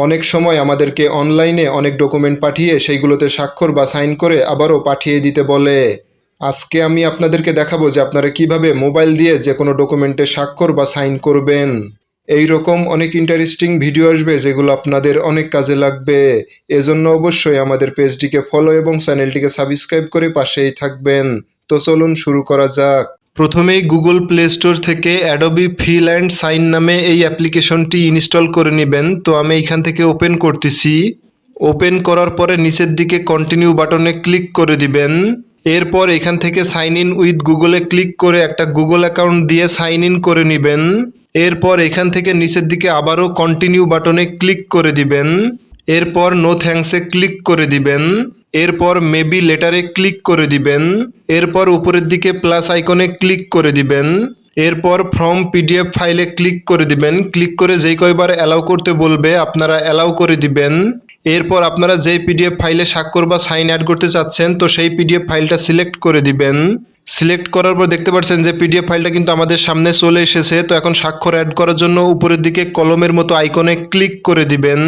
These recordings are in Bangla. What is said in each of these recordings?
অনেক সময় আমাদেরকে অনলাইনে অনেক ডকুমেন্ট পাঠিয়ে সেইগুলোতে স্বাক্ষর বা সাইন করে আবারও পাঠিয়ে দিতে বলে। আজকে আমি আপনাদেরকে দেখাবো যে আপনারা কীভাবে মোবাইল দিয়ে যে কোনো ডকুমেন্টে স্বাক্ষর বা সাইন করবেন। এই রকম অনেক ইন্টারেস্টিং ভিডিও আসবে যেগুলো আপনাদের অনেক কাজে লাগবে। এজন্য অবশ্যই আমাদের পেজটিকে ফলো এবং চ্যানেলটিকে সাবস্ক্রাইব করে পাশেই থাকবেন। তো চলুন শুরু করা যাক। প্রথমেই গুগল প্লে স্টোর থেকে অ্যাডোবি ফিল অ্যান্ড সাইন নামে এই অ্যাপ্লিকেশনটি ইনস্টল করে নেবেন। তো আমি এখান থেকে ওপেন করতেছি। ওপেন করার পরে নিচের দিকে কন্টিনিউ বাটনে ক্লিক করে দিবেন। এরপর এখান থেকে সাইন ইন উইথ গুগলে ক্লিক করে একটা গুগল অ্যাকাউন্ট দিয়ে সাইন ইন করে নেবেন। এরপর এখান থেকে নিচের দিকে আবারও কন্টিনিউ বাটনে ক্লিক করে দিবেন। এরপর নো থ্যাঙ্কসে ক্লিক করে দিবেন। এরপর মেবি লেটারে ক্লিক করে দিবেন, এরপর উপরের দিকে প্লাস আইকনে ক্লিক করে দিবেন, এরপর ফ্রম পিডিএফ ফাইলে ক্লিক করে দিবেন ক্লিক করে যেই কয়বার অ্যালাউ করতে বলবে আপনারা অ্যালাউ করে দিবেন, এরপর আপনারা যেই পিডিএফ ফাইলে স্বাক্ষর বা সাইন অ্যাড করতে চাচ্ছেন, তো সেই পিডিএফ ফাইলটা সিলেক্ট করে দিবেন সিলেক্ট করার পর দেখতে পাচ্ছেন যে পিডিএফ ফাইলটা কিন্তু আমাদের সামনে চলে এসেছে, তো এখন স্বাক্ষর অ্যাড করার জন্য উপরের দিকে কলমের মতো আইকনে ক্লিক করে দিবেন,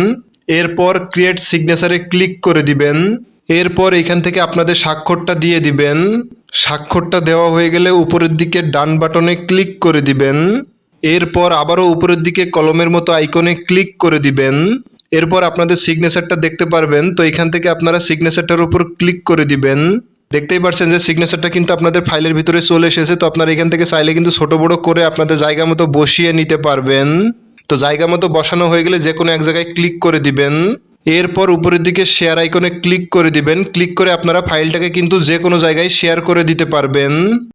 এরপর ক্রিয়েট সিগনেচারে ক্লিক করে দিবেন এরপর এখান থেকে আপনাদের স্বাক্ষরটা দিয়ে দিবেন। স্বাক্ষরটা দেওয়া হয়ে গেলে উপরের দিকে ডান বাটনে ক্লিক করে দিবেন। এরপর আবারও উপরের দিকে কলমের মতো আইকনে ক্লিক করে দিবেন। এরপর আপনাদের সিগনেচারটা দেখতে পারবেন। তো এখান থেকে আপনারা সিগনেচারটার উপর ক্লিক করে দিবেন। দেখতেই পাচ্ছেন যে সিগনেচারটা কিন্তু আপনাদের ফাইলের ভিতরে চলে এসেছে। তো আপনারা এখান থেকে চাইলে কিন্তু ছোট বড় করে আপনাদের জায়গা মতো বসিয়ে নিতে পারবেন। তো জায়গা মতো বসানো হয়ে গেলে যে কোনো এক জায়গায় ক্লিক করে দিবেন। এরপর উপরের দিকে শেয়ার আইকনে ক্লিক করে দিবেন। ক্লিক করে আপনারা ফাইলটাকে কিন্তু যে কোনো জায়গায় শেয়ার করে দিতে পারবেন।